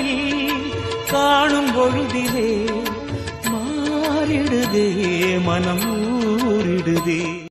கண்களில் காணும் பொழுதிலே மாறிடுதே மனம் ஊறிடுதே.